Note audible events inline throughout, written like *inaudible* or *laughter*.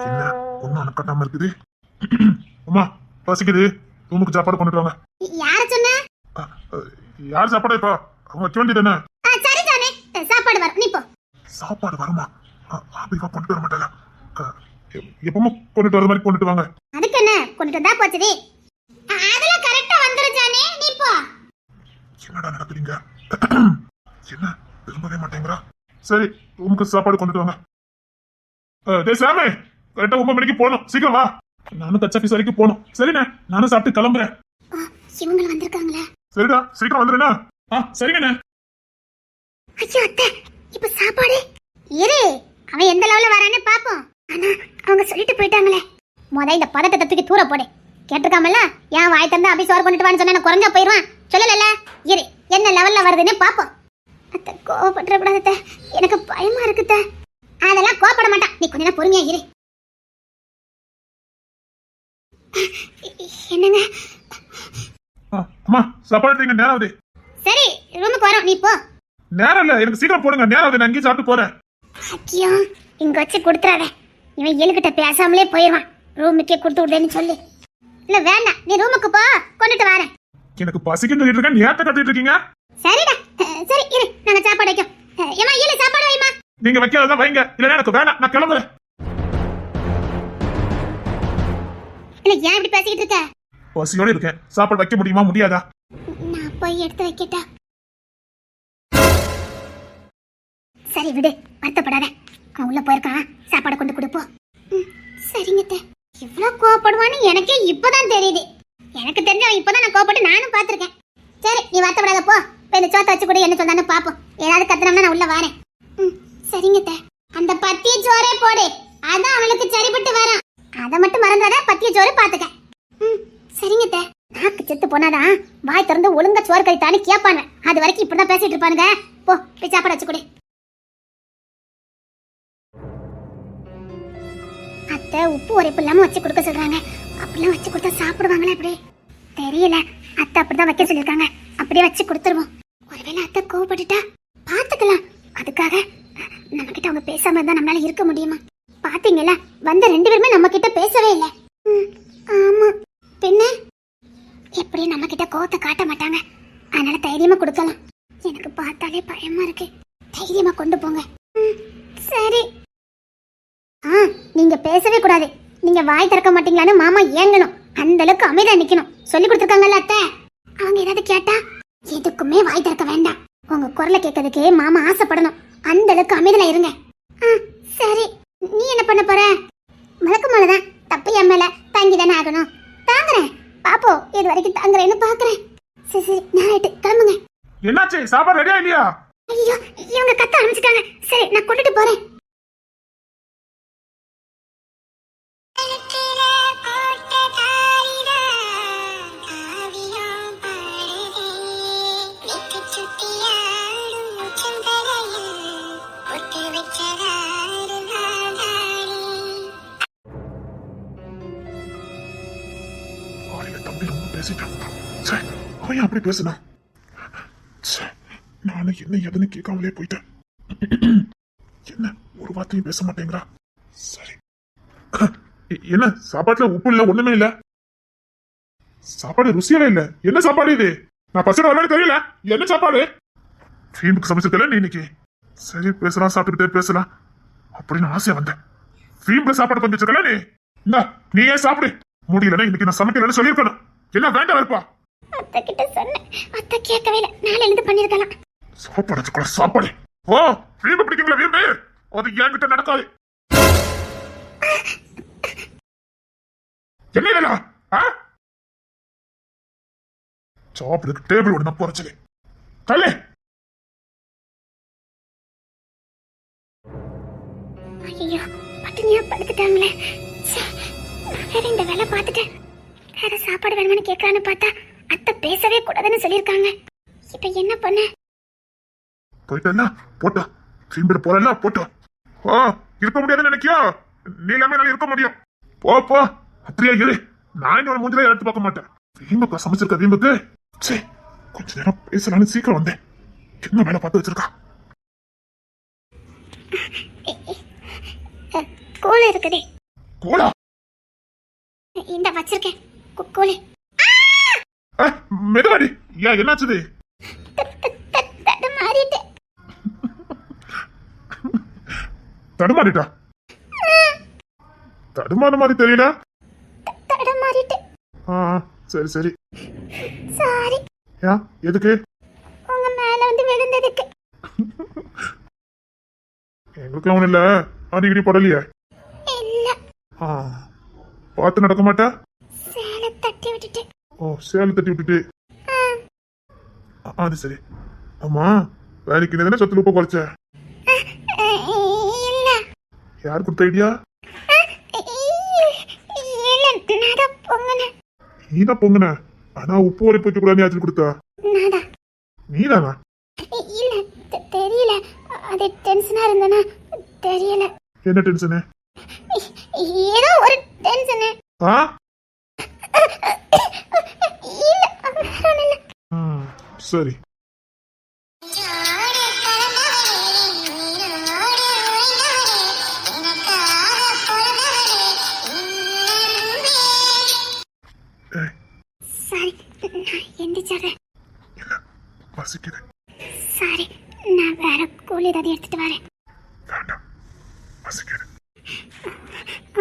என்ன ஒன்னும் அணக்கட்டாம இருக்குது. அம்மா பசிக்குது. ரூமுக்கு சாப்பாடு கொண்டுட்டு வாங்க. யார சொன்ன? யார் சாப்பாடு இப்போ? அவங்க வைக்க வேண்டியது ஆ, சரி தானே. சாப்பாடு வர நீ போ. சாப்பாடு வருமா? அ, அபிவா கொண்டுட்டு வர மாட்டாங்க எப்பவுமே கொண்டுட்டு வர மாதிரி கொண்டுட்டு வாங்க. அதுக்கு என்ன? கொண்டுட்டு வந்தா போச்சுடி. ஆ, அதெல்லாம் கரெக்டா வந்துரும் ஜானே. நீ போ. என்னடா நடக்குறீங்க என்ன திரும்பவே மாட்டேங்கிறா. சரி ரூமுக்கு சாப்பாடு கொண்டுட்டு வாங்க. டேய் சாமி கரெக்டா ஒன்பது மணிக்கு போகணும். சீக்கிரம் வா. நானும் கச்சா ஆஃபீஸ் வரைக்கும் போகணும். சரிண்ணே நானும் சாப்பிட்டு கிளம்புறேன். இவங்க வந்திருக்காங்களே? சரிடா சீக்கிரம் வந்துடுண்ணா ஆ சரிங்கண்ணே. ஐயோ அத்தை இப்ப சாப்பாடு? இரு அவன் எந்த லெவல்ல வரான்னு பாப்போம். ஆனா அவங்க சொல்லிட்டு போயிட்டாங்களே. முத இந்த பதத்தை தூக்கி தூர போடு. கேட்டிருக்காமல்ல? ஏன் வாய் தந்து அபி சோறு கொண்டுட்டு வான்னு சொன்னா குறைஞ்சா போயிடுவான். சொல்லல இரு என்ன லெவல்ல வருதுன்னு பாப்போம். அத்தை கோவப்பட்டுற கூடாது. எனக்கு பயமா இருக்கு அத்தை. அதெல்லாம் கோவப்பட மாட்டான். நீ கொஞ்ச நேரம் பொறுமையா இரு. என்னங்க? அம்மா சாப்பாடு நேரம் ஆகுது. சரி ரூமுக்கு வரோம். நீ போ. நேரம் இல்ல எனக்கு சீக்கிரம் போடுங்க நேரம் ஆகுது. நான் அங்கேயும் சாப்பிட்டு போறேன். ஐயோ இங்க வச்சு கொடுத்துறாத. இவன் எலுக்கிட்ட பேசாமலே போயிடுவான். ரூமுக்கே கொடுத்து விடுறேன்னு சொல்லி. இல்ல வேண்டாம். நீ ரூமுக்கு போ. கொண்டுட்டு வரேன். எனக்கு பசிக்குன்னு இருக்கேன். நேரத்தை கட்டிட்டு இருக்கீங்க? சரிடா. இரு நாங்க சாப்பாடு வைக்கோம். ஏம்மா இரு சாப்பாடு வைமா நீங்க வைக்காததான் வைங்க. இல்லைன்னா எனக்கு வேணாம் நான் கிளம்புறேன். இல்ல ஏன் இப்படி பேசிக்கிட்டு இருக்க? பசியோட இருக்கேன். சாப்பாடு வைக்க முடியுமா முடியாதா? நான் போய் எடுத்து வைக்கட்டா. சரி விடு வருத்தப்படாத. அவன் உள்ள போயிருக்கான். சாப்பாடு கொண்டு கொடுப்போம் சரிங்க அத்தை. இவ்வளவு கோவப்படுவான்னு எனக்கே இப்பதான் தெரியுது. எனக்கு தெரிஞ்ச அவன் இப்பதான் நான் கோவப்பட்டு நானும் பார்த்திருக்கேன். சரி நீ வருத்தப்படாத போ. போய் இந்த சோத்தை வச்சு கூட என்ன சொல்றான்னு பாப்போம். ஏதாவது கத்துனோம்னா நான் உள்ள வரேன். ம், சரிங்க தே அந்த பத்திய சோறே போடு. அதான் அவனுக்கு சரிபட்டு வரும். அதை மட்டும் மறந்தாத பத்திய சோறு பாத்துக்க. ம், சரிங்க தே நாக்கு செத்து போனாதான் வாய் திறந்து ஒழுங்கா சோறு கழித்தானு கேட்பாங்க அது வரைக்கும் இப்படிதான் பேசிட்டு இருப்பானுங்க. போ போய் சாப்பாடு வச்சு கொடு. அத்தை உப்பு உரைப்பு இல்லாம வச்சு கொடுக்க சொல்றாங்க. அப்படிலாம் வச்சு கொடுத்தா சாப்பிடுவாங்களே அப்படி தெரியல. அத்தை அப்படிதான் வைக்க சொல்லியிருக்காங்க. அப்படியே வச்சு கொடுத்துருவோம். ஒருவேளை அத்தை கோவப்பட்டுட்டா பாத்துக்கலாம். அதுக்காக நம்ம கிட்ட அவங்க பேசாம இருந்தா நம்மளால இருக்க முடியுமா? பாத்தீங்களா வந்த ரெண்டு பேருமே நம்ம கிட்ட பேசவே இல்லை. ம், ஆமா. பின்ன எப்படியும் நம்ம கிட்ட கோவத்தை காட்ட மாட்டாங்க. அதனால தைரியமா கொடுக்கலாம். எனக்கு பார்த்தாலே பயமா இருக்கு. தைரியமா கொண்டு போங்க. ம், சரி. ஆ நீங்க பேசவே கூடாது. நீங்க வாய் திறக்க மாட்டீங்களான்னு மாமா ஏங்கணும். அந்த அளவுக்கு அமைதியா நிக்கணும். சொல்லி கொடுத்துருக்காங்கல்ல அத்தை? அவங்க ஏதாவது கேட்டா எதுக்குமே வாய் திறக்க வேண்டாம். உங்க குரலை கேட்கறதுக்கு மாமா ஆசைப்படணும். அந்த அளவுக்கு அமைதியா இருங்க. ஆ சரி. நீ என்ன பண்ண போற? வழக்கமானதான் தான். தப்பு என் மேல. தாங்கி தானே ஆகணும். தாங்குறேன். பாப்போம் இது வரைக்கும் தாங்குறேன்னு பாக்குறேன். சரி சரி. நான் ரைட்டு கிளம்புங்க. என்னாச்சு? சாப்பாடு ரெடியா இல்லையா ஐயோ இவங்க கத்த ஆரம்பிச்சிட்டாங்க. சரி நான் கொண்டுட்டு போறேன். பேசிட்டான் ச்சே, அவன் ஏன் அப்படி பேசுனா ச்சே, நானும் என்ன எதுன்னு கேட்காமலே போயிட்டேன். என்ன ஒரு வார்த்தையும் பேச மாட்டேங்கிறா? சரி. என்ன சாப்பாட்டுல உப்பு இல்ல ஒண்ணுமே இல்ல? சாப்பாடு ருசியாவே இல்ல. என்ன சாப்பாடு இது? நான் பசங்க வரலான்னு தெரியல. என்ன சாப்பாடு? ஃபீமுக்கு சமைச்சிருக்கல நீ இன்னைக்கு. சரி பேசலாம் சாப்பிட்டுக்கிட்டே பேசலாம். அப்படின்னு ஆசையா வந்தேன். ஃபீம்ல சாப்பாடு கொஞ்சம் நீ. இந்தா நீ ஏன் சாப்பிடு. முடியலன்னா இன்னைக்கு நான் சமைக்கலன்னு சொல்லியிருக்கணும். என்ன வேண்டாம் இருப்பா அத்தை கிட்ட சொன்னேன். அத்தை கேட்கவே இல்லை. நாளை எழுந்து பண்ணிருக்கலாம். சாப்பாடு வச்சுக்கோ சாப்பாடு. ஓ வீம்பு பிடிக்குங்களா வீம்பு அது என்கிட்ட நடக்காது. என்ன இதெல்லாம் ஆ? சாப்பிடுக்கு டேபிள் ஒண்ணு போறச்சு தள்ளு. ஐயோ பட்டினியா படுத்துட்டாங்களே. வேற இந்த வேலை பார்த்துட்டேன். வேற சாப்பாடு வேணும்னு கேட்கலான்னு பார்த்தா அத்தை பேசவே கூடாதுன்னு சொல்லியிருக்காங்க. இப்ப என்ன பண்ண? போயிட்டா போட்டோம் வீம்பு போறல போட்டோம் ஓ இருக்க முடியாதுன்னு நினைக்கியோ? நீ இல்லாம என்னால இருக்க முடியும். போ போ. அப்படியே இரு. நான் என்னோட மூஞ்சில எடுத்து பார்க்க மாட்டேன். வீம்புக்கு சமைச்சிருக்க வீம்புக்கு? சே கொஞ்ச நேரம் பேசலாம்னு சீக்கிரம் வந்தேன். என்ன வேலை பார்த்து வச்சிருக்கா? கூழ் இருக்குதே. கோலா? இந்த வச்சிருக்கேன். கு- கூழு ஏய், மெதுவாடி. ஏன் என்னாச்சுது? தடுமாறிட்டா. தடுமாற மாதிரி தெரியல. ஆ சரி சரி. சாரி. ஏன் எதுக்கு? உங்க மேல வந்து விழுந்ததுக்கு. எங்களுக்கு ஒன்றும் இல்லை. அடிக்கடி படலையே? இல்ல. ஆ பார்த்து நடக்க மாட்டா? தட்டி விட்டுட்டேன் ஓ சேலை தட்டி விட்டுட்டு அது சரி. ஆமா வேலைக்கு தானே சத்து உப்ப குறைச்ச? யார் கொடுத்த ஐடியா? நட பொங்கன. ஆனா உப்பு உரைப்பு வைக்க கூடாது யாச்சும் கொடுத்தா? நட நீ தானா இல்ல தெரியல. அது டென்ஷனா இருந்தனா? தெரியல. என்ன டென்ஷனு? ஏதோ ஒரு டென்ஷனு. ஆ இல்ல வேற ஒண்ணும் இல்ல ம், சரி. ஏய் சாரி நான் வேற கூலி ஏதாவது எடுத்துட்டு வரேன். வேண்டாம். பசிக்குது.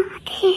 ஓகே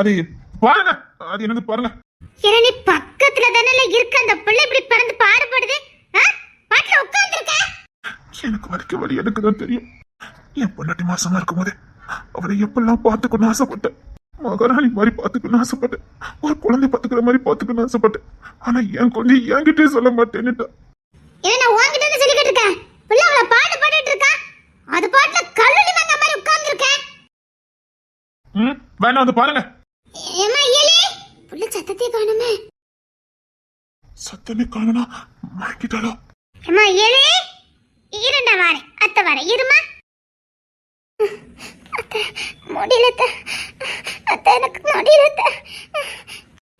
அது பாருங்க. அது என்னது பாருங்க. இரணி பக்கத்துல தானே இருக்க. அந்த பிள்ளை இப்படி பறந்து பாடுபடுது? பாட்டுல உட்கார்ந்துருக்க. எனக்கு வலிக்க வலி. எனக்கு தான் தெரியும். என் பொண்டாட்டி மாசமா இருக்கும்போது அவரை எப்பெல்லாம் பார்த்துக்கணும்னு ஆசைப்பட்டேன். மகாராணி மாதிரி பார்த்துக்கணும்னு ஆசைப்பட்டேன். ஒரு குழந்தை பார்த்துக்கிற மாதிரி பார்த்துக்கணும்னு ஆசைப்பட்டேன். ஆனா என் குழந்தை என்கிட்டயே சொல்ல மாட்டேன்னுட்டா. நான் உன்கிட்ட இருந்து சொல்லிக்கிட்டு இருக்கேன். பிள்ளை அவளை பாடு பாடிட்டு இருக்கா. அது பாட்டுல கல்லூரி மங்க மாதிரி உட்கார்ந்துருக்கேன். ம்? வேணாம் வந்து பாருங்க. சத்தத்தை காணுமே. சத்தமே காணனா மயக்கிட்டாலோ ஏமா இயலே இருண்டா வாரேன் அத்தை வரேன் இருமா? அத்தை முடியல அத்தை. எனக்கு முடியல அத்தை.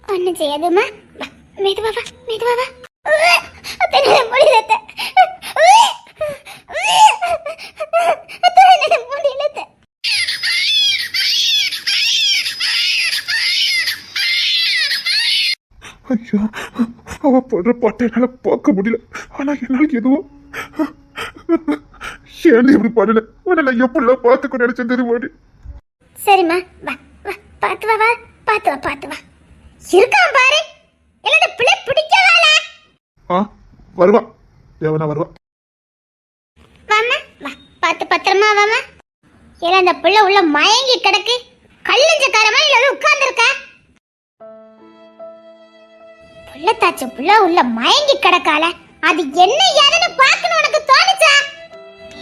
ஒண்ணும் செய்யாதுமா மெதுவா வா மெதுவா வா. அத்தை என்னால முடியல அத்தை. உவ்வு, உவ்வு, அத்தை என்னால முடியல அத்தை. ஐயோ அவ படுற பாட்டை என்னால பார்க்க முடியல. ஆனா என்னால எதுவும் ஏன் இப்படி பண்ணல? உன்னை நான் எப்படிலாம் பார்த்துக்க நினைச்சேன் தெரியுமாடி சரிம்மா வா வா பார்த்து வா வா பார்த்து வா பார்த்து வா. இருக்கான் பாரு. இந்த பிள்ளை பிடிக்கவால ஆ வருவா. தேவனா வருவா. வாமா வா பார்த்து பத்திரமா வாமா ஏன்னா அந்த பிள்ளை உள்ள மயங்கி கிடக்கு. கல்லஞ்சக்கார மாதிரி உட்கார்ந்துருக்க? புள்ள தாச்சு புள்ள உள்ள மயங்கி கிடக்கால அது என்ன ஏதுன்னு பார்க்கணும் உனக்கு தோணுச்சா?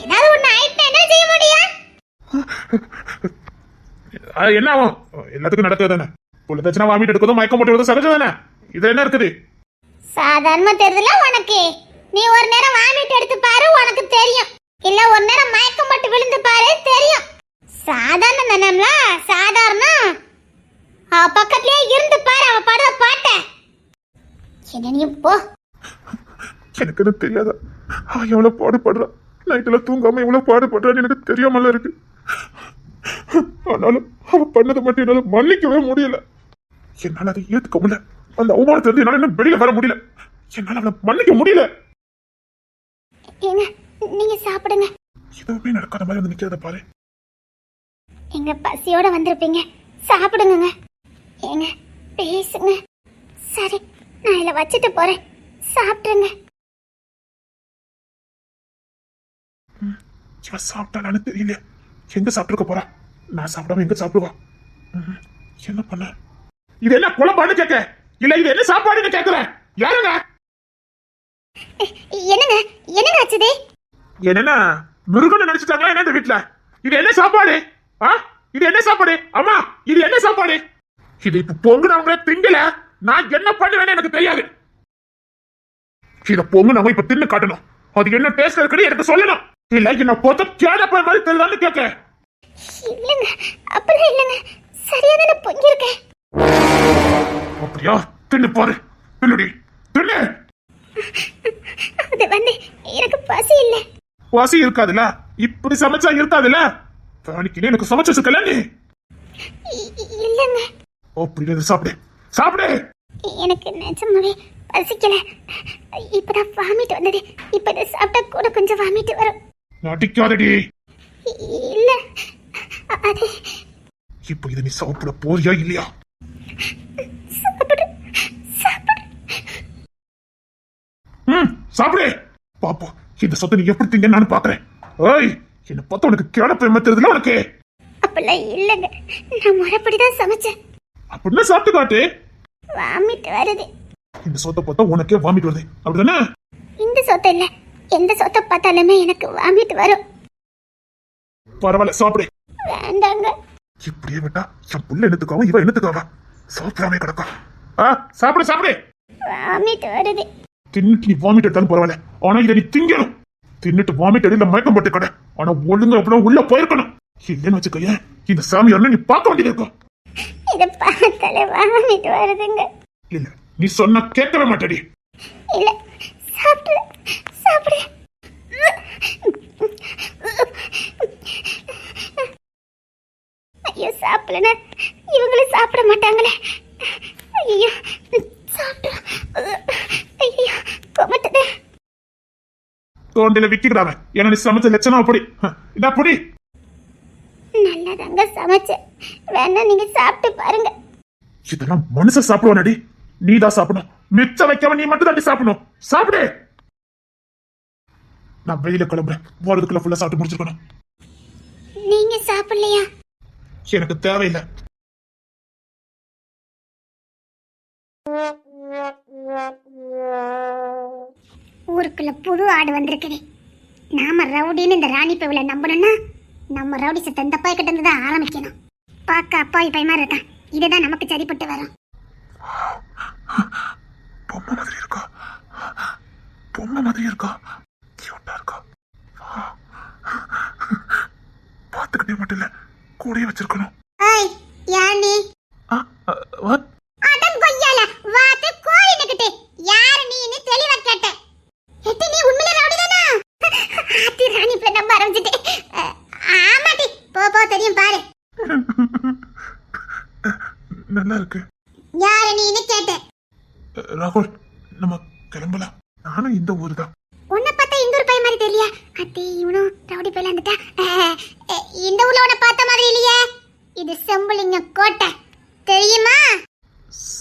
ஏதாவது ஒண்ணு ஆயிட்டா என்ன செய்ய முடியும்? அது என்ன ஆகும்? எல்லாத்துக்கும் நடக்குது தானே? புள்ள தச்சுனா வாமிட்டு எடுக்கிறதும் மயக்கம் போட்டு விடுறதும் சகஜம் தானே? இதுல என்ன இருக்குது? சாதாரணமா தெரியுதுல உனக்கு? நீ ஒரு நேரம் வாமிட் எடுத்து பாரு உனக்கு தெரியும். இல்ல ஒரு நேரம் மயக்கம் போட்டு விழுந்து பாரு தெரியும். சாதாரண தானம்ல சாதாரணம். அவ பக்கத்துலயே இருந்து பாரு அவ பாடுற பாட்ட. என்ன நீ போ. எனக்கு என்ன தெரியாதா? அவன் எவ்வளவு பாடுபடுறான் நைட்டுல தூங்காம இவ்வளவு பாடுபடுறான்னு எனக்கு தெரியாமல இருக்கு. ஆனாலும் அவ பண்ணதை மட்டும் என்னால மன்னிக்கவே முடியல. என்னால அதை ஏத்துக்க முடியல. அந்த அவமானத்துல இருந்து என்னால இன்னும் வெளியில வர முடியல. என்னால அவளை மன்னிக்க முடியல. ஏங்க நீங்க சாப்பிடுங்க. எதுவுமே நடக்காத மாதிரி வந்து நிக்கிறத பாரு. எங்க பசியோட வந்திருப்பீங்க. சாப்பிடுங்க ஏங்க பேசுங்க. சரி. நான் இதில் வச்சுட்டு போறேன். சாப்பிட்டுருங்க. இவ சாப்பிட்டாலான்னு தெரியல எங்க சாப்பிட்டுருக்க போறா? நான் சாப்பிடாம எங்க சாப்பிடுவா? என்ன பண்ண? இது என்ன குழம்பான்னு கேட்க. இல்ல இது என்ன சாப்பாடுன்னு கேக்குறேன் யாருங்க? என்னங்க? என்னங்க ஆச்சுதே? என்னன்னா மிருகம்னு நினைச்சிட்டாங்களா என்ன இந்த வீட்டுல இது என்ன சாப்பாடு? ஆ? இது என்ன சாப்பாடு? அம்மா இது என்ன சாப்பாடு? இது இப்ப பொங்குனவங்களே திங்கல. நான் என்ன பண்ணுவேன்னு எனக்கு தெரியாது. இத பொங்குனவங்க இப்ப தின்னு காட்டணும். அது என்ன டேஸ்ட் இருக்குன்னு எனக்கு சொல்லணும். இல்ல என்ன பொத்த கேடப்ப மாதிரி தெரியலான்னு கேட்க இல்லைங்க அப்படிலாம் இல்லைங்க. சரியா தானே பொங்கியிருக்கேன். அப்படியா? தின்னு பாரு. தின்னுடி. தின்னு. அது வந்து எனக்கு பசி இல்லை. வாசி இருக்காதுல்ல? இப்படி சமைச்சா இருக்காதுல்ல? தானிக்கு எனக்கு சமைச்சு வச்சிருக்கல நீ? இல்லைங்க. அப்படி இதை சாப்பிடு. சாப்பிடு. எனக்கு நிஜமாவே பசிக்கல. இப்பதான் வாமிட் வந்தது. இப்ப இதை சாப்பிட்டா கூட கொஞ்சம் வாமிட் வரும். நடிக்காதடி. இல்ல. அது இப்ப இதை நீ சாப்பிட போறியா இல்லையா? சாப்பிடு. சாப்பிடு. ம் சாப்பிடு. பாப்போம் இந்த சொத்தை நீ எப்படி திங்க நான் பாக்குறேன் ஏய் என்ன பார்த்தா உனக்கு கிளப்ப ஏமாத்துறதுல உனக்கு. அப்படிலாம் இல்லைங்க. நான் முறைப்படிதான் சமைச்சேன். அப்படின்னா சாப்பிட்டு காட்டு வாமிட் வருது. இந்த சொத்தை பார்த்தா உனக்கே வாமிட் வருது. அப்படிதானே? இந்த சொத்தை இல்ல. எந்த சொத்தை பார்த்தாலுமே எனக்கு வாமிட் வரும். பரவாயில்ல சாப்பிடு. வேண்டாங்க. இப்படியே விட்டா என் புள்ள என்னத்துக்காவும் இவ என்னத்துக்காவா? சாப்பிடாம கிடக்கா. ஆ சாப்பிடு சாப்பிடு. வாமிட் வருது. தின்னுட்டு நீ வாமிட் எடுத்தாலும் பரவாயில்ல. ஆனா இதை நீ திங்கணும். தின்னுட்டு வாமிட் அடியில மயக்கம் போட்டு கடை ஆனா ஒழுங்கா அப்படின்னா உள்ள போயிருக்கணும். இல்லைன்னு வச்சுக்கோயேன் இந்த சாமியார்னு நீ பார்க்க வேண்டியது இருக்கும். இதை பார்த்தாலே வாமிட் வருதுங்க. இல்ல நீ சொன்னா கேட்கவே மாட்டடி. இல்ல சாப்பிடு சாப்பிடு. ஐயோ சாப்பிடல இவங்களும் சாப்பிட மாட்டாங்களே. ஐயோ சாப்பிடு. ஐயோ கொமட்டுது. தோண்டில விக்கிக்கிறாங்க ஏன்னா நீ சமைச்ச லட்சணம் அப்படி ஹ, இதா நல்லதாங்க சமைச்சேன் வேணா நீங்க சாப்பிட்டு பாருங்க. இதெல்லாம் மனுஷன் சாப்பிடுவானடி. நீ தான் சாப்பிடணும். மிச்சம் வைக்காம நீ மட்டும் தாண்டி சாப்பிடணும். சாப்பிடு. நான் வெளியில கிளம்புறேன். போறதுக்குள்ள ஃபுல்லா சாப்பிட்டு முடிச்சிருக்கணும். நீங்க சாப்பிடலையா? எனக்கு தேவையில்லை. ஊருக்குள்ள புது ஆடு வந்திருக்குது. நாம ரவுடின்னு இந்த ராணி பேவில நம்பணும்னா நம்ம ரவுடி சத்த இந்த அப்பா கிட்ட இருந்து தான் ஆரம்பிக்கணும் பார்க்க அப்பா இப்ப மாதிரி இருக்கான். இதுதான் நமக்கு சரிப்பட்டு வரும். பொம்மை மாதிரி இருக்கா? பொம்மை மாதிரி இருக்கா? கியூட்டா இருக்கா? பார்த்துக்கிட்டே மட்டும் இல்லை கூடயே வச்சிருக்கணும் ஏய் யார் நீ ஆ, அ, what? அடம் கொய்யால வாத்து கோழி நிக்கிட்டு யார் நீன்னு தெளிவா கேட்டேன் எட்டி நீ உண்மையில ரவுடி தானா ஆத்தி ராணி பேர் நம்ப ஆரம்பிச்சிட்டே ஆமாடி போ போ தெரியும் பாரு நல்லா இருக்கு யார் நீன்னு கேட்டேன் ராகுல் நம்ம கிளம்பலாம். நானும் இந்த ஊரு தான் உன்னை பார்த்தா இந்த ஒரு பையன் மாதிரி தெரியல அத்தி இவனும் ரவுடி பையல வந்துட்டா. *laughs* இந்த ஊர்ல உன்னை பார்த்த மாதிரி இல்லையே. இது செம்புலிங்க கோட்டை. தெரியுமா?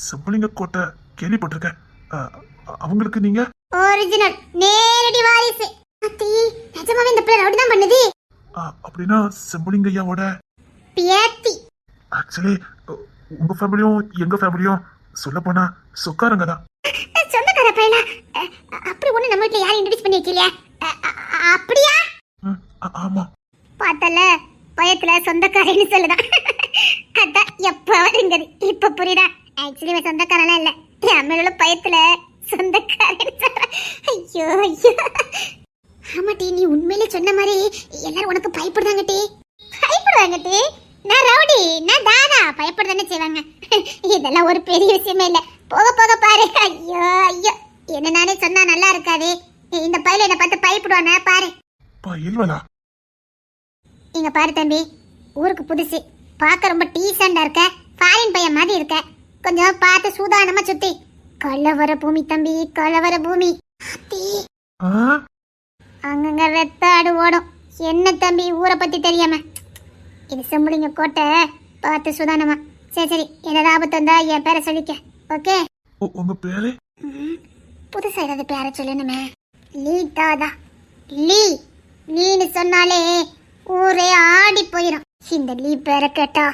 செம்பளிங்க கோட்டை கேள்விப்பட்டிருக்கேன். அவங்களுக்கு நீங்க? ஒரிஜினல் நேரடி வாரிசு. அத்தி நிஜமாவே இந்த பிள்ளை ரவுடி தான் பண்ணுது அப்படின்னா செம்பளிங்க ஐயாவோட? பேத்தி ஆக்சுவலி உங்க ஃபேமிலியும் எங்க ஃபேமிலியும் சொல்ல போனா சொக்காரங்க தான். அப்படி ஒண்ணு நம்ம வீட்டுல யாரும் இன்ட்ரடியூஸ் பண்ணி வைக்கலையா அப்படியா? ஆமா. பார்த்தல பயத்துல சொந்தக்காரன்னு சொல்லுதான் அதான் எப்பாவதுங்கிறது இப்ப புரியுதா? ஆக்சுவலி இவன் சொந்தக்காரலாம் இல்ல. உள்ள பயத்துல சொந்தக்காரன்னு ஐயோ ஐயோ. ஆமாட்டி நீ உண்மையிலே சொன்ன மாதிரி எல்லாரும் உனக்கு பயப்படுறாங்க டி. பயப்படுவாங்க டி? நான் ரவுடி நான் தானே செய்வாங்க. இதெல்லாம் ஒரு பெரிய விஷயமே இல்ல. போக போக பாரு. ஐயோ. என்ன நானே சொன்னா நல்லா இருக்காது. இந்த பையில என்ன பார்த்து பயப்படுவானா பாரு. இல்வலா இங்க பாரு தம்பி ஊருக்கு புதுசு. பார்க்க ரொம்ப டீசெண்டா இருக்க. ஃபாரின் பையன் மாதிரி இருக்க. கொஞ்சம் பார்த்து சூதானமா சுத்தி. கலவர பூமி தம்பி கலவர பூமி. அங்கங்க வெத்தாடு ஓடும். என்ன தம்பி ஊரை பத்தி தெரியாம? இது செம்புலிங்க கோட்டை. பார்த்து சூதானமா. சரி சரி என்ன ஆபத்து வந்தா என் பேரை சொல்லிக்க. ஓகே? உங்க பேரு? புதுசா ஏதாவது பேரை சொல்லணுமே. லீ தாதா லீ லீன்னு சொன்னாலே ஊரே ஆடி போயிடும் இந்த லீ பேரை கேட்டா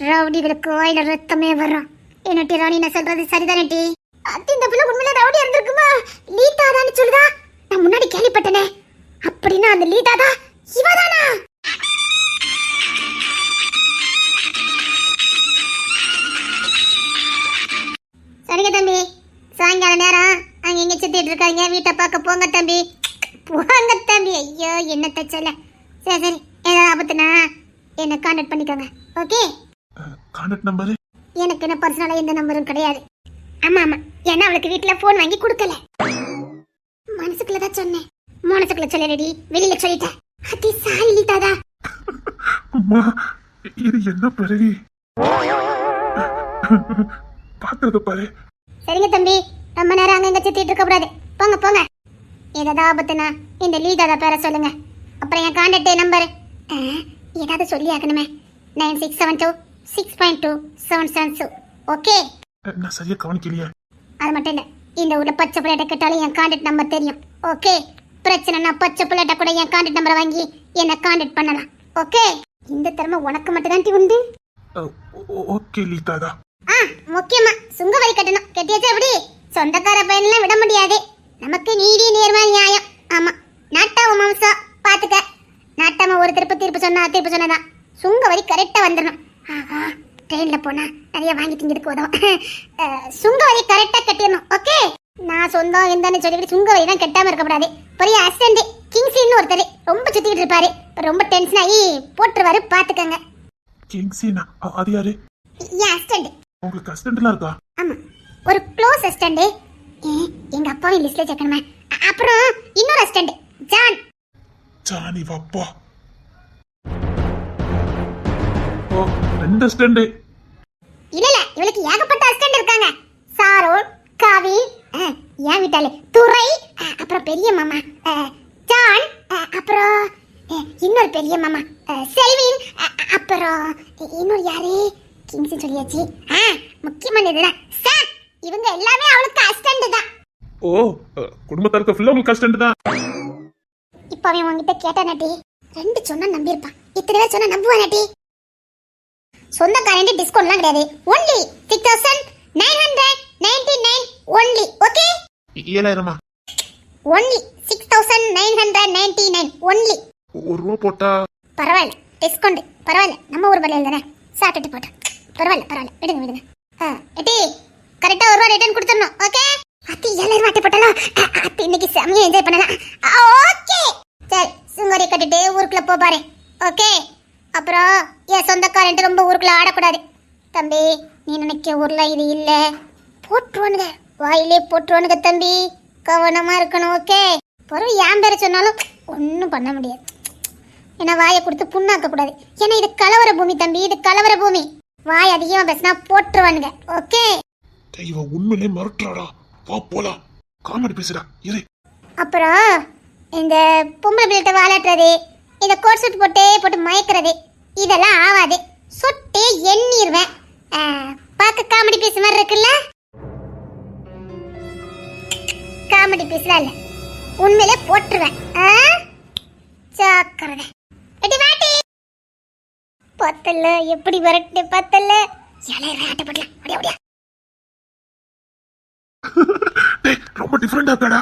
ரவுடிகளுக்கு வாயில ரத்தமே வரும். என்னட்டி ராணி நான் சொல்றது சரிதானே டி? அது இந்த பிள்ளை உண்மையில ரவுடி இருந்திருக்குமா? லீ தாதான்னு சொல்லுதா? நான் முன்னாடி கேள்விப்பட்டனே. அப்படின்னா அந்த லீ தாதா இவதானா? சரிங்க தம்பி. சாயங்கால நேரம். அங்க இங்க சுத்திட்டு இருக்காங்க. வீட்டை பார்க்க போங்க தம்பி. போங்க தம்பி. ஐயோ என்ன தச்சல சரி சரி. ஏதாவது ஆபத்துனா என்ன கான்டாக்ட் பண்ணிக்கோங்க. ஓகே கான்டாக்ட் நம்பரு எனக்கு என்ன பர்சனலா எந்த நம்பரும் கிடையாது. ஆமா ஆமா. ஏன்னா அவளுக்கு வீட்ல போன் வாங்கி கொடுக்கல. மனசுக்குள்ள தான் சொன்னேன். மனசுக்குள்ள சொல்லலடி. வெளியில சொல்லிட்டேன். அதி சாரி தாதா அம்மா இது என்ன பிறவி? பாக்குறது பாரு. சரிங்க தம்பி. ரொம்ப நேரம் அங்க இங்க சுத்திட்டு இருக்க கூடாது. போங்க போங்க. ஏதாவது ஆபத்துனா இந்த லீதாதா பேரை சொல்லுங்க. அப்புறம் என் கான்டாக்ட் நம்பர் ஏதாவது சொல்லி ஆகணுமே. Nine six seven two six point two seven seven two. Okay? நான் சரியா கவனிக்கலையே. அது மட்டும் இல்லை. இந்த ஊர்ல பச்சை பிள்ளைகிட்ட கேட்டாலும் என் கான்டாக்ட் நம்பர் தெரியும். ஓகே? பிரச்சனைனா பச்சை பிள்ளைகிட்ட கூட என் கான்டாக்ட் நம்பரை வாங்கி என்னை கான்டாக்ட் பண்ணலாம். ஓகே? இந்த திறமை உனக்கு மட்டும் தான் உண்டு ஓகே லீதாதா. ஆ முக்கியமா சுங்க வரி கட்டணும். கட்டியாச்சா எப்படி? சொந்தக்கார பையன்லாம் விட முடியாது. நமக்கு நீதி நேர்மை நியாயம். ஆமா. நாட்டாம மாம்சம் பாத்துக்க. நாட்டாம ஒரு திருப்பு தீர்ப்பு சொன்னா தீர்ப்பு சொன்னதான் சுங்க வரி கரெக்டா வந்துடணும் ஆஹா ட்ரெயின்ல போனா நிறைய வாங்கி திங்கிறதுக்கு உதவும். சுங்க வரி கரெக்டா கட்டிடணும் ஓகே நான் சொந்தம் எந்தன்னு சொல்லிட்டு சுங்க வரி தான் கட்டாம இருக்கக்கூடாது. பெரிய அசிஸ்டன்ட் கிங்ஸ்லின்னு ஒருத்தர். ரொம்ப சுத்திக்கிட்டு இருப்பாரு. ரொம்ப டென்ஷன் ஆகி போட்டுருவாரு பாத்துக்கங்க. கிங்ஸினா அது யாரு? என் உங்களுக்கு அசிஸ்டன்ட்லாம் இருக்கா? ஆமா. ஒரு க்ளோஸ் அசிஸ்டன்ட் எங்க அப்பாவும் லிஸ்ட்ல சேர்க்கணுமே. அப்புறம் இன்னொரு அசிஸ்டன்ட் ஜான். ஜானி வாப்பா ஓ ரெண்டு அசிஸ்டன்ட் இல்ல இல்ல இவளுக்கு ஏகப்பட்ட அசிஸ்டன்ட் இருக்காங்க. சாரோல் காவி ஏன் விட்டாலே அஹ், அப்புறம் பெரிய மாமா ஜான் அப்புறம் இன்னொரு பெரிய மாமா செல்வின் அப்புறம் இன்னொரு யாரு? கிங்ஸ் சொல்லியாச்சு. முக்கியமான இதுதான் இவங்க எல்லாமே அவளுக்கு அசிஸ்டன்ட் தான். ஓ குடும்பத்தார் இருக்க ஃபுல்லா உங்களுக்கு அசிஸ்டன்ட் தான். இப்ப அவன் உன்கிட்ட கேட்டானடி ரெண்டு சொன்னா நம்பியிருப்பான். இத்தனை பேர் சொன்னா நம்புவானடி சொந்தக்காரன் டிஸ்கவுண்ட்லாம் கிடையாது. Only six thousand nine hundred ninety nine only okay ஏழாயிரமா? Only six thousand nine hundred ninety nine only ஒரு ரூபா போட்டா? பரவாயில்ல டிஸ்கவுண்ட் பரவாயில்ல. நம்ம ஊர் பள்ளியில் தானே? சாப்பிட்டுட்டு போட்டோம். பரவாயில்ல பரவாயில்ல. விடுங்க விடுங்க. ஆ எட்டி. கரெக்டா ஒரு ரூபா ரிட்டர்ன் கொடுத்துடணும் ஓகே அத்தி எல்லாரும் வாட்டி அத்தி இன்னைக்கு செமையா என்ஜாய் பண்ணலாம். ஓகே சரி சுங்கரி கட்டிட்டு ஊருக்குள்ள போ பாரு ஓகே அப்புறம் என் சொந்தக்காரன்ட்டு ரொம்ப ஊருக்குள்ள ஆடக்கூடாது. தம்பி நீ நினைக்க ஊர்ல இது இல்ல. போட்டுருவானுங்க வாயிலே போட்டுருவானுங்க தம்பி. கவனமா இருக்கணும் ஓகே பொருள் ஏன் பேரை சொன்னாலும் ஒன்றும் பண்ண முடியாது. ஏன்னா வாயை கொடுத்து புண்ணாக்க கூடாது ஏன்னா இது கலவர பூமி தம்பி இது கலவர பூமி. வாய் அதிகமா பேசினா போட்டுருவானுங்க ஓகே இவ உண்மையிலே மறுட்டுறாடா வா போலாம். காமெடி பேசுடா. இரு. அப்புறம் இந்த பொம்பளை பிள்ளைகிட்ட வாலாட்டுறது இந்த கோட் சூட் போட்டு போட்டு மயக்கிறது இதெல்லாம் ஆவாது. சுட்டு எண்ணிடுவேன் பார்க்க காமெடி பீஸ் மாதிரி இருக்குல்ல? காமெடி பீஸ்லாம் இல்லை? உண்மையிலே போட்டுருவேன். ஆ? ஜாக்கிரதை. வாட்டி பத்தல்ல எப்படி வரட்டு பத்தல ஏழாயிரம் ஆட்டப்படலாம் அப்படியே அப்படியே. *laughs* டேய் ரொம்ப டிஃப்ரெண்டா இருக்கடா.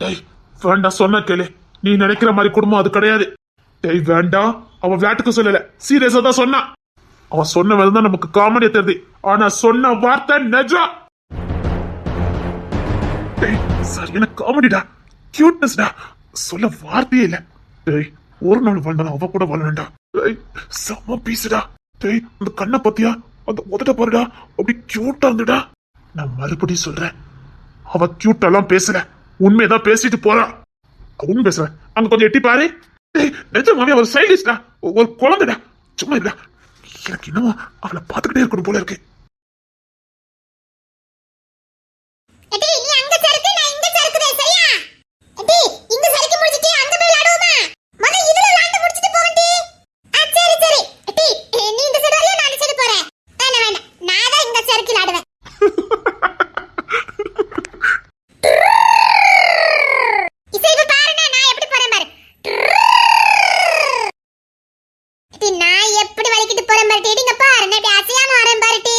டேய் வேண்டாம் சொன்ன கேளு. நீ நினைக்கிற மாதிரி குடும்பம் அது கிடையாது. டேய் வேண்டாம் அவ விளையாட்டுக்கு சொல்லல. சீரியஸா தான் சொன்னா. அவன் சொன்ன விதம் தான் நமக்கு காமெடியா தெரியுது. ஆனா சொன்ன வார்த்தை நெஜா. டேய் சரியான காமெடிடா கியூட்னஸ்டா சொல்ல வார்த்தையே இல்ல. டேய் ஒரு நாள் வாழ்ந்தாலும் அவ கூட வாழணும்டா. டேய் செம்ம பீசுடா. டேய் அந்த கண்ணை பத்தியா அந்த உதட்ட பாருடா. அப்படி கியூட்டா இருந்துடா. நான் மறுபடியும் சொல்றேன். அவ கியூட்டெல்லாம் பேசல உண்மையதான் பேசிட்டு போறா. உண்மை பேசுறேன் அங்க கொஞ்சம் எட்டி பாரு. நிஜமாவே அவர் சைல்டிஸ்டா ஒரு குழந்தைடா. சும்மா இல்ல எனக்கு என்னமோ அவளை பார்த்துக்கிட்டே இருக்கணும் போல இருக்கு எடி நீ அங்க சறுக்கு நான் இங்க சறுக்குறேன் சரியா எடி இங்க சறுக்கி முடிச்சிட்டு அங்க போய் விளையாடுவோமா முத இதுல விளையாண்டு முடிச்சிட்டு போகண்டி ஆ சரி சரி எடி நீ இந்த சைடு வரையா நான் அந்த சைடு போறேன் வேணாம் வேணாம் நான் தான் இங்க சறுக்கி விளையாடுவேன் இசை இப்ப பாருண்ணே, நான் எப்படி போறேன் பாரு எடி, நான் எப்படி வலிக்கிட்டு போறேன் பாரு டி. இங்க பாரு நான் இப்படி அசையாம வரேன் பாரு டி.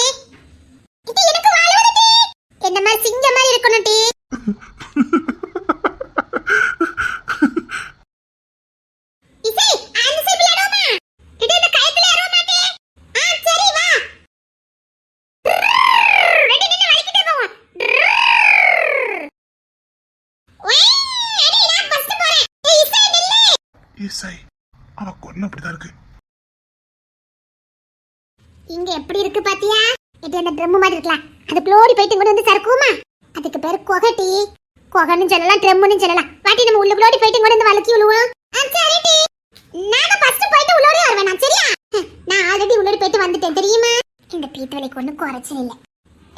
இது எனக்கு வாழ டி என்ன மாதிரி சிங்க மாதிரி இருக்கணும் டி இசை அந்த சைடு விளையாடுவோமா இது இந்த கயத்துல ஏறுவ மாட்டே ஆ சரி வா ரெடி நின்னு வலிக்கிட்டே போவோம் ஒய், அடி, நான் first போறேன். ஏய், இசை, நில்லு. இசை அவ கொல்லம் அப்படிதான் இருக்கு இங்க எப்படி இருக்கு பாத்தியா இது அந்த ட்ரம் மாதிரி இருக்கலாம் அதுக்குள்ள ஓடி போயிட்டு இங்க வந்து சறுக்குமா அதுக்கு பேரு கொகட்டி கொகன்னு சொல்லலாம் ட்ரம்னு சொல்லலாம். வாட்டி நம்ம உள்ளுக்குள்ள ஓடி போயிட்டு இங்க வந்து வளர்ச்சி விழுவோம் ஆ, சரி டி. நாங்க ஃபர்ஸ்ட் போயிட்டு உள்ளோடி வருவேன் நான் சரியா நான் ஆல்ரெடி உள்ளோடி போயிட்டு வந்துட்டேன் தெரியுமா? இந்த பீத்தவளைக்கு ஒண்ணும் குறைச்சல் இல்ல.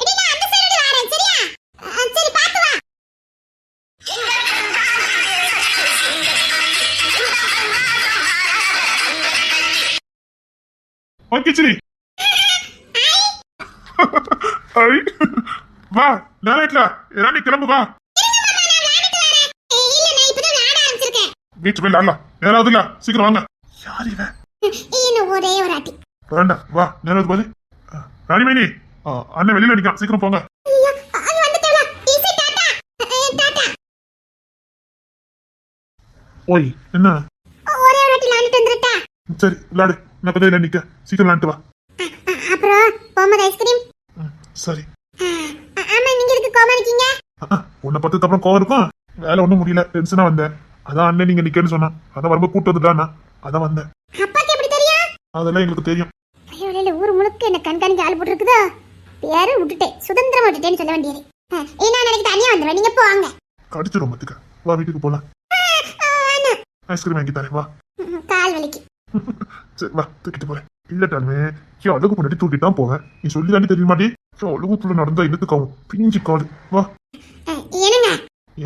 நான் சரி *laughs* ஐ. வா நேரட்ல ராணி கிளம்பு வா. வீட்டு போய் லாடலாம் நேரம் இல்ல சீக்கிரம் வாங்க. யார் இவன்? இன்னும் ஒரே ஒரு ஆட்டி வேண்டாம் வா நேரம் போது. ராணிமேனி அண்ணன் வெளியில நிக்கான் சீக்கிரம் போங்க. ஓய் என்ன? ஒரே ஒரு வாட்டி விளையாண்டுட்டு வந்துடட்டா? சரி விளையாடு நான் கதையில நிக்க. சீக்கிரம் விளையாண்டு வா. அப்புறம் போகும்போது ஐஸ்கிரீம். சரி. ஆமா நீங்க இதுக்கு கோமா இருக்கீங்க? உன்னை பத்து அப்புறம் கோவம் இருக்கும்? வேலை ஒண்ணும் முடியல. டென்ஷனா வந்தேன். அதான் அண்ணன் நீங்க நிக்கன்னு சொன்னான். அதான் வரும்போது கூட்டு வந்துட்டானா அதான் வந்தேன். அப்பாக்கு எப்படி தெரியும்? அதெல்லாம் எங்களுக்கு தெரியும். ஐயோ ஊர் முழுக்க என்ன கண்காணிக்க ஆள் போட்டுருக்குதோ? பேரு விட்டுட்டேன். சுதந்திரம் விட்டுட்டேன்னு சொல்ல வேண்டியது. நான் நாளைக்கு தனியா வந்துடுவேன். நீங்க போவாங்க கடிச்சிரும் பத்துக்க. வா வீட்டுக்கு போலாம். ஐஸ்கிரீம் வாங்கி தரேன் வா. கால் வலிக்கு. சரி வா தூக்கிட்டு போறேன். இல்லட்டாலுமே ஏன் அழகு முன்னாடி தூக்கிட்டு தான் போவேன்? நீ சொல்லி தாண்டி தெரிய மாட்டி ஏன் அழகுக்குள்ள நடந்தா இன்னத்துக்காகும் பிஞ்சு காடு வா.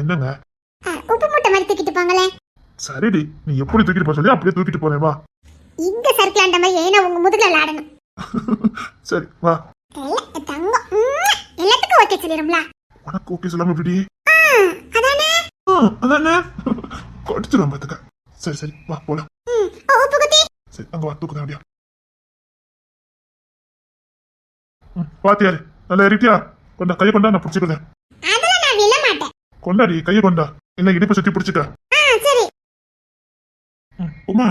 என்னங்க? மாதிரி தூக்கிட்டு போங்களேன். சரிடி நீ எப்படி தூக்கிட்டு போக சொல்லி அப்படியே தூக்கிட்டு போறேன் வா. இங்க சர்க்கிளாண்ட மாதிரி ஏன்னா உங்க முதுகுல விளையாடணும். *laughs* சரி வா. தங்கம். எல்லாத்துக்கும் ஓகே சொல்லிடும்ல. உனக்கு ஓகே சொல்லாம எப்படி ஆ, அதானே? அதானே? *laughs* கடிச்சிரும் பாத்துக்க சரி சரி வா போலாம். சரி அங்க வா தூக்குதான் அப்படியா. பாத்தியாரு நல்லா ஏறிட்டியா கொண்டா கையை கொண்டா நான் பிடிச்சிக்கிறேன். அதெல்லாம் நான் விழ மாட்டேன் கொண்டாடி கையை கொண்டா. இல்ல இடுப்பு சுத்தி பிடிச்சிக்க உமா